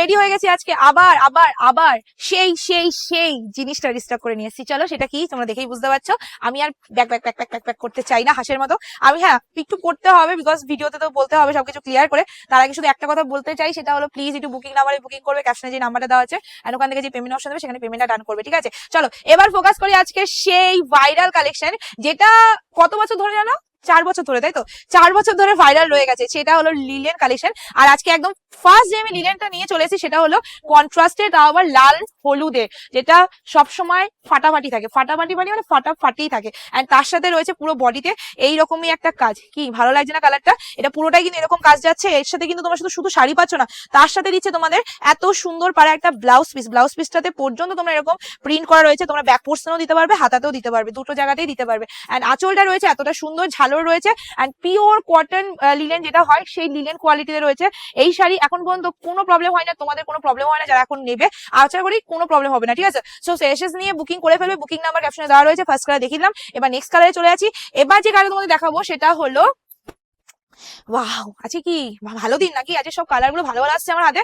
Ready হয়ে গেছি আজকে আবার আবার আবার সেই সেই সেই জিনিসটা রিস্টক করে নিয়ে এসেছি। চলো, সেটা কি? তোমরা দেখেই বুঝতে পারছ। আমি আর back back back back back back করতে চাই না হাসের মতো। আমি হ্যাঁ একটু করতে হবে বিকজ ভিডিওতে তো বলতে হবে, সবকিছু ক্লিয়ার করে। তার আগে শুধু একটা কথা বলতে চাই, সেটা হলো প্লিজ একটু বুকিং নাম্বারে বুকিং করবে ক্যাপশনে যে নাম্বারটা দেওয়া আছে আর ওখান থেকে যে পেমেন্ট অপশন দেবে, সেখানে পেমেন্টটা ডান করবে, ঠিক আছে? চলো, এবার ফোকাস করি আজকে সেই ভাইরাল কালেকশন যেটা কত বছর ধরে জানো? চার বছর ধরে, তাই তো? চার বছর ধরে ভাইরাল রয়ে গেছে। সেটা হলো লিলেন কালেকশন আর আজকে একদম ফার্স্ট যে আমি লিলেনটা নিয়ে চলে এসেছি, সেটা হলো কন্ট্রাস্টেড আবার লাল হলুদে যেটা সবসময় ফাটাফাটি থাকে। ফাটাফাটি মানে মানে ফাটাফাটি থাকে। এন্ড তার সাথে রয়েছে পুরো বডিতে এইরকমই একটা কাজ। কি, ভালো লাগছে না কালারটা এটা পুরোটাই কিন্তু এরকম কাজ যাচ্ছে। এর সাথে কিন্তু তোমরা শুধু শুধু শাড়ি পাচ্ছ না, তার সাথে দিচ্ছে তোমাদের এত সুন্দর পারা একটা ব্লাউজ পিস ব্লাউজ পিসটাতে পর্যন্ত তোমরা এরকম প্রিন্ট করা রয়েছে। তোমরা ব্যাক পোর্শনও দিতে পারবে, হাতাতেও দিতে পারবে, দুটো জায়গাতেই দিতে পারবে। এন্ড আঁচলটা রয়েছে এতটা সুন্দর ঝালর রয়েছে অ্যান্ড পিওর কটন লিলেন যেটা হয়, সেই লিলেন কোয়ালিটিতে রয়েছে। এই শাড়ি এখন পর্যন্ত কোনো প্রবলেম হয় না, তোমাদের কোনো প্রবলেম হয় না, যারা এখন নেবে, আশা করি কোনো প্রবলেম হবে না, ঠিক আছে? সো সেশেস নিয়ে বুকিং করে ফেলবে বুকিং নাম্বার ক্যাপশনে দেওয়া রয়েছে ফার্স্ট কালার দেখিলাম এবার নেক্সট কালারে চলে আছি এবার যে কালার তোমাদের দেখাবো, সেটা হলো ওয়াও আছে কি ভালো দিন নাকি? আজকে সব কালারগুলো ভালো ভালো আসছে আমার হাতে।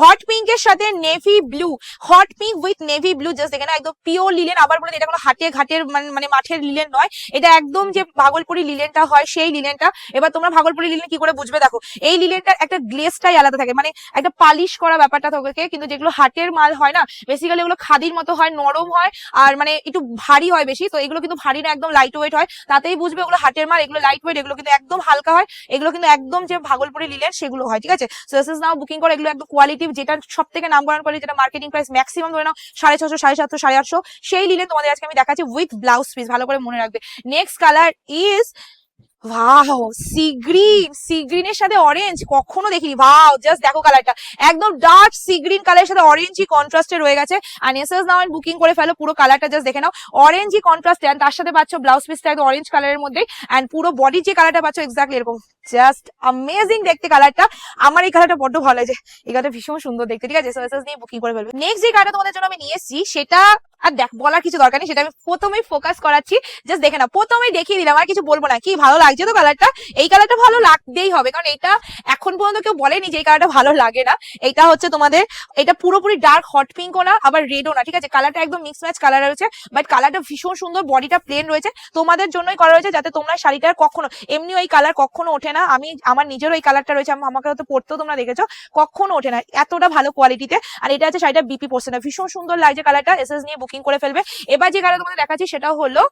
হট পিঙ্ক এর সাথে navy blue hot pink with navy blue just দেখে না, একদম পিওর লিলেন আবার বলে এটা কোনো হাটে ঘাটের মানে মানে মাঠের লিলেন নয়। এটা একদম যে ভাগলপুরি লিলেনটা হয়, সেই লিলেনটা এবার তোমরা ভাগলপুরি লিলেন কি করে বুঝবে দেখো। এই লিলেনটার একটা গ্লেসটাই আলাদা থাকে। মানে একটা পালিশ করা ব্যাপারটা থাকে, কিন্তু যেগুলো হাটের মাল হয় না বেসিক্যালি এগুলো খাদির মতো হয়, নরম হয়, আর মানে একটু ভারী হয় বেশি। তো এগুলো কিন্তু ভারী না, একদম লাইট ওয়েট হয়। তাতেই বুঝবে ওগুলো হাটের মাল, এগুলো লাইট ওয়েট এগুলো কিন্তু একদম হালকা হয়। এগুলো কিন্তু একদম যে ভাগলপুরি লিলেন, সেগুলো হয়, ঠিক আছে? নাও বুকিং করে এগুলো একদম কোয়ালিটি যেটা সব থেকে নাম্বার ওয়ান কোয়ালিটি যেটা মার্কেটিং প্রাইস ম্যাক্সিমাম ধরে নাও, সাড়ে ছশো, সাড়ে সাতশো, সাড়ে আটশো, সেই লিলেন তোমাদের আজকে আমি দেখাচ্ছি উইথ ব্লাউজ পিস ভালো করে মনে রাখবে। Next colour is wow sea green sea গ্রিনের সাথে অরেঞ্জ কখনো দেখিনি। ওয়াও জাস্ট দেখো কালারটা একদম ডার্ক সি গ্রিন কালারের সাথে অরেঞ্জই কন্ট্রাস্টে রয়ে গেছে। আর এসএস নাও বুকিং করে ফেলো, পুরো কালারটা জাস্ট দেখে নাও। অরেঞ্জই কন্ট্রাস্টে আর তার সাথে পাচ্ছ ব্লাউজ পিসটা একদম অরেঞ্জ কালারের মধ্যে এন্ড পুরো বডি যে কালারটা পাচ্ছ এক্স্যাক্টলি এরকম। জাস্ট অ্যামেজিং দেখতে কালারটা আমার এই কালারটা বড্ড ভালো লাগছে এই কালারটা ভীষণ সুন্দর দেখতে, ঠিক আছে? এসএস নিয়ে বুকিং করে ফেলবে। নেক্সট যে কালারটা তোমাদের জন্য আমি নিয়ে এসেছি, সেটা আর দেখ, বলার কিছু দরকার নেই, সেটা আমি প্রথমেই ফোকাস করাচ্ছি জাস্ট দেখে না প্রথমেই দেখিয়ে দিলাম, আর কিছু বলব না। কি ভালো লাগছে তো কালারটা এই কালারটা ভালো লাগতেই হবে, কারণ এটা এখন পর্যন্ত কেউ বলেনি যে এই কালারটা ভালো লাগে না। এটা হচ্ছে তোমাদের, এটা পুরোপুরি ডার্ক হট পিঙ্কও না, আবার রেডও না, ঠিক আছে? কালারটা একদম মিক্স ম্যাচ কালার রয়েছে বাট কালারটা ভীষণ সুন্দর বডিটা প্লেন রয়েছে। তোমাদের জন্যই করা রয়েছে যাতে তোমরা শাড়িটার কখনো এমনি ওই কালার কখনো ওঠে না। আমি, আমার নিজেরও এই কালারটা রয়েছে আমাকে হয়তো পড়তেও তোমরা দেখেছ, কখনো ওঠে না, এতটা ভালো কোয়ালিটিতে আর এটা আছে শাড়িটা বিপি পড়ছে না ভীষণ সুন্দর লাগছে কালারটা এসএস নিয়ে বুকিং করে ফেলবে। এবার যে গাড়ি তোমাদের দেখাচ্ছি সেটা হলো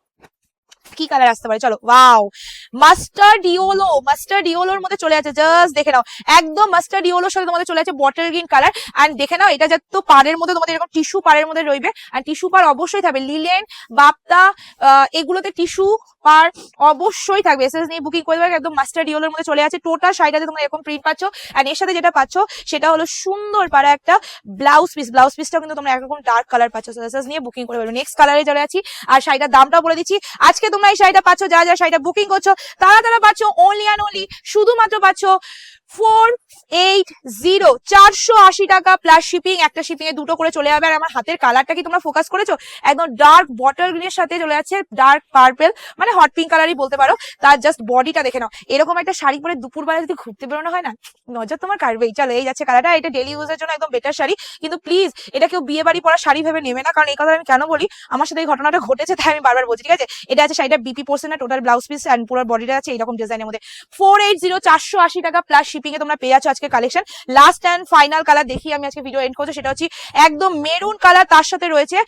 কি কালার আসতে পারে? চলো ওয়াও মাস্টার্ড ইয়েলো মাস্টার্ড ইয়েলোর মধ্যে চলে আছে জাস্ট দেখে নাও। একদম মাস্টার্ড ইয়েলোর সাথে তোমাদের চলে আছে বটল গ্রিন কালার এন্ড দেখে নাও, এটা যত পাড়ের মধ্যে তোমাদের এরকম টিস্যু পাড়ের মধ্যে রইবে। আর টিস্যু পার অবশ্যই থাকবে লিলেন বাপ্তা এগুলোতে টিস্যু পার অবশ্যই থাকবে। এসএস নিয়ে বুকিং করে দেবে একদম মাস্টার্ড ইয়েলোর মধ্যে চলে আছে। টোটাল শাড়িটাতে তোমরা এরকম প্রিন্ট পাচ্ছ। আর এর সাথে যেটা পাচ্ছ, সেটা হলো সুন্দর পারা একটা ব্লাউজ পিস ব্লাউজ পিসটাও কিন্তু তোমরা একরকম ডার্ক কালার পাচ্ছ। এসএস নিয়ে বুকিং করে ফেলবে নেক্সট কালারে চলে আছি। আর শাড়িটার দামটাও বলে দিচ্ছি। আজকে তোমরা এই শাড়িটা পাচ্ছ, যারা যারা শাড়িটা বুকিং করছ, তারা তারা পাচ্ছ অনলি অ্যান্ড অনলি শুধুমাত্র পাচ্ছ ফোর এইট জিরো। চারশো আশি টাকা প্লাস শিপিং একটা শিপিং এ দুটো করে চলে যাবে। আর আমার হাতের কালারটা কি তোমরা ফোকাস করেছ? একদম ডার্ক বটল গ্রিনের সাথে চলে যাচ্ছে ডার্ক পার্পেল মানে হট পিঙ্ক কালারই বলতে পারো। তার জাস্ট বডিটা দেখে নাও। এরকম একটা শাড়ি পরে দুপুরবেলা যদি ঘুরতে বেরোনো হয় না, নজর তোমার কাটবেই। চলো, এই যাচ্ছে কালারটা এটা ডেলি ইউজের জন্য একদম বেটার শাড়ি। কিন্তু প্লিজ এটা কেউ বিয়ে বাড়ি পরা শাড়ি ভেবে নেবে না। কারণ এই কথা আমি কেন বলি? আমার সাথে এই ঘটনাটা ঘটেছে, তাই আমি বারবার বলছি, ঠিক আছে? এটা আছে শাড়িটা বিপি পোর্সেন না টোটাল ব্লাউজ পিস অ্যান্ড পুরো বডিটা আছে এরকম ডিজাইনের মধ্যে। ফোর এইট জিরো চারশো আশি টাকা প্লাস শিপিং এ তোমরা পেয়ে যাচ্ছ আজকে collection last and final colour দেখি আমি আজকে ভিডিও এন্ড করছি, সেটা হচ্ছে একদম মেরুন কালার তার সাথে রয়েছে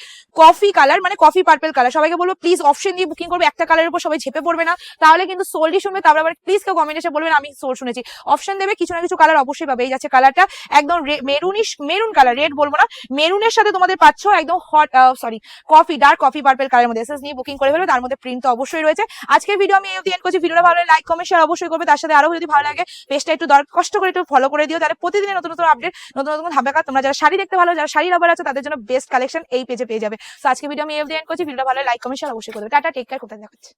কফি কালার মানে কফি পার্পল কালার সবাইকে বলব প্লিজ অপশন দিয়ে বুকিং করবে, একটা কালারের উপর সবাই ঝেপে পড়বে না। তাহলে কিন্তু সোলডি শুনবে, তারপরে আবার প্লিজ কেউ কমেন্ট এসে বলবেন আমি সোল শুনেছি। অপশন দেবে, কিছু না কিছু কালার অবশ্যই পাবে। এই যাচ্ছে কালারটা একদম মেরুনিশ মেরুন কালার রেড বলব না। মেরুনের সাথে তোমাদের পাচ্ছ একদম hot sorry coffee dark coffee purple কালারের মধ্যে। এসএস নিয়ে বুকিং করে ফেলবে তার মধ্যে প্রিন্ট তো অবশ্যই রয়েছে। আজকের ভিডিও আমি এই অবধি এন্ড করছি। ভিডিওটা ভালো লাইক কমেন্ট শেয়ার অবশ্যই করবে। তার সাথে আরও যদি ভালো লাগে পেজটা একটু দর কষ্ট করে একটু ফলো করে দিও, তাহলে প্রতিদিনের নতুন নতুন আপডেট নতুন নতুন ধাবাকা, তোমরা যারা শাড়ি দেখতে ভালো, যারা শাড়ি লাভার আছে, তাদের জন্য বেস্ট কালেকশন এই পেজে পেয়ে যাবে। তো আজকে ভিডিও আমি এফ দিয়ে করছি। ভিডিও ভালো লাইক কমেন্ট শেয়ার অবশ্যই করবে টাটা টেক কেয়ার কোথায় দেখাচ্ছে?